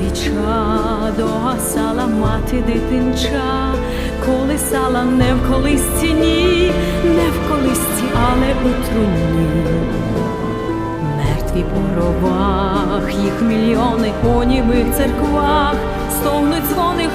свіча догасала мати дитинча, колисала не в колисці, ні, не в колисці, але у труні. Мертві по гробах, їх мільйони у німих церквах, стогнуть дзвони,